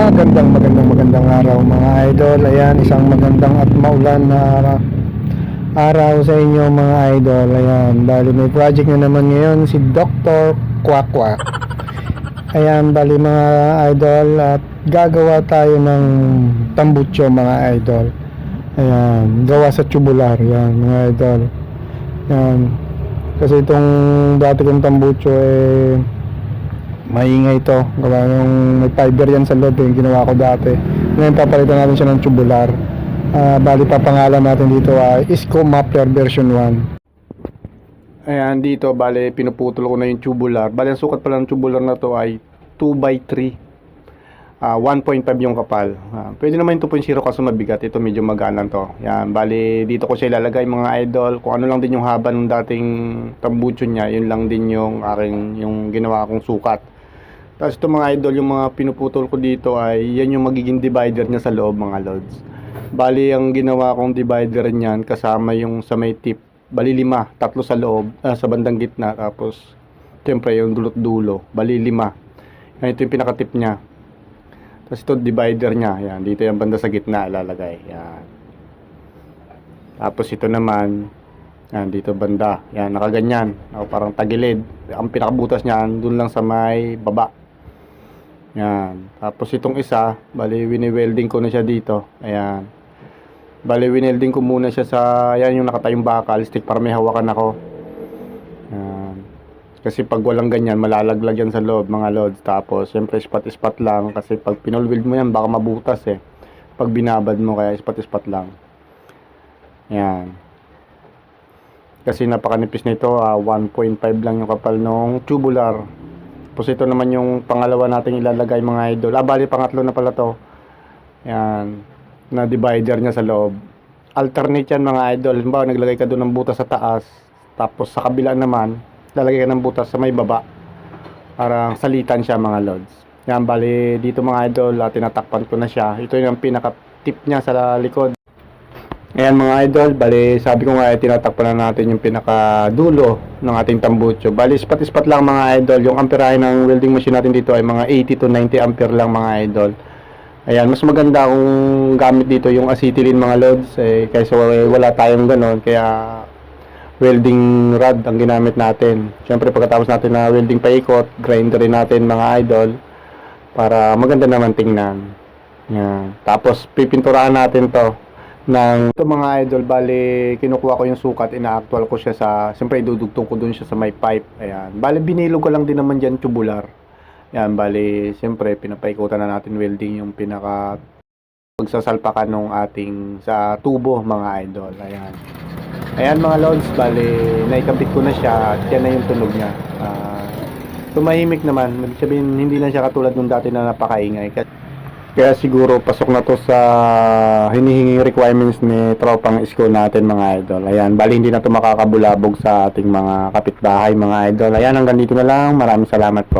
Magandang magandang magandang araw mga idol. Ayan, isang magandang at maulan na ara- araw sa inyo mga idol. Ayan, bali may project na naman ngayon si Dr. Kwakwa. Ayan, bali mga idol at gagawa tayo ng tambucho mga idol. Ayan, gawa sa tubular. Ayan, mga idol. Ayan. Kasi itong dati kong tambucho eh maingay ito gawa yung may fiber yan sa loob yung ginawa ko dati. Ngayon papalitan natin siya ng tubular. Ah, bali papangalan natin dito ay Isco Muffler version 1 ayan dito bali pinuputol ko na yung tubular. Bali ang sukat pala ng tubular na to ay 2x3 Ah, 1.5 yung kapal. Ah, pwede naman yung 2.0 kaso mabigat. Ito medyo magaan to. Yan bali dito ko siya ilalagay mga idol. Kung ano lang din yung haba ng dating tambucho niya yun lang din yung aking yung ginawa kong sukat tapos ito mga idol, yung mga pinuputol ko dito ay yan yung magiging divider niya sa loob mga lods. Bali, ang ginawa kong divider niyan kasama yung sa may tip. Bali lima, tatlo sa loob, ah, sa bandang gitna. Tapos, siyempre yung dulot dulo. Bali lima. Yan, ito yung pinakatip niya. Tapos ito divider niya. Yan, dito yung banda sa gitna ilalagay. Yan. Tapos ito naman, yan, dito banda. Yan, nakaganyan. O, parang tagilid. Ang pinakabutas niyan, dun lang sa may baba. Yan. Tapos itong isa, bali wini-welding ko na siya dito. Ayan. Bali winelding ko muna siya sa, yan yung nakatayong bakal, stick para may hawakan ako. Yan. Kasi pag walang ganyan, malalaglag yan sa loob, mga loads. Tapos, syempre, spot-spot lang. Kasi pag pinolweld mo yan, baka mabutas eh. Pag binabad mo, kaya spot-spot lang. Yan. Kasi napakanipis nito, ah, 1.5 lang yung kapal ng tubular. Tapos ito naman yung pangalawa nating ilalagay mga idol. Ah, bali pangatlo na pala to. Yan. Na divider niya sa loob. Alternate yan mga idol. Halimbawa, naglagay ka doon ng butas sa taas. Tapos sa kabila naman, lalagay ka ng butas sa may baba. Parang salitan siya mga lods. Yan, bali dito mga idol, ah, tinatakpan ko na siya. Ito yung pinaka-tip niya sa likod. Ayan mga idol, bali sabi ko nga eh, tinatakpan na natin yung pinakadulo ng ating tambucho. Bali ispat-ispat lang mga idol, yung amperahe ng welding machine natin dito ay mga 80 to 90 ampere lang mga idol. Ayan, mas maganda kung gamit dito yung acetylene mga loads eh, kaysa wala tayong ganon, kaya welding rod ang ginamit natin. Siyempre pagkatapos natin na welding paikot, grinderin natin mga idol para maganda naman tingnan. Yan. Tapos pipinturahan natin to ng ito mga idol bali kinukuha ko yung sukat ina-actual ko siya sa siyempre idudugtong ko dun siya sa may pipe. Ayan. Bali binilog ko lang din naman diyan tubular. Yan bali siyempre pinapaikutan na natin welding yung pinaka pagsasalpakan nung ating sa tubo mga idol. Ayan. Ayan mga lods bali naikabit ko na siya at yan na yung tunog niya. Ah, tumahimik naman. Ibig sabihin hindi na siya katulad nung dati na napakaingay. Kasi kaya siguro pasok na to sa hinihinging requirements ni tropang school natin mga idol. Ayan, bali hindi na to makakabulabog sa ating mga kapitbahay mga idol. Ayan, hanggang dito na lang. Maraming salamat po.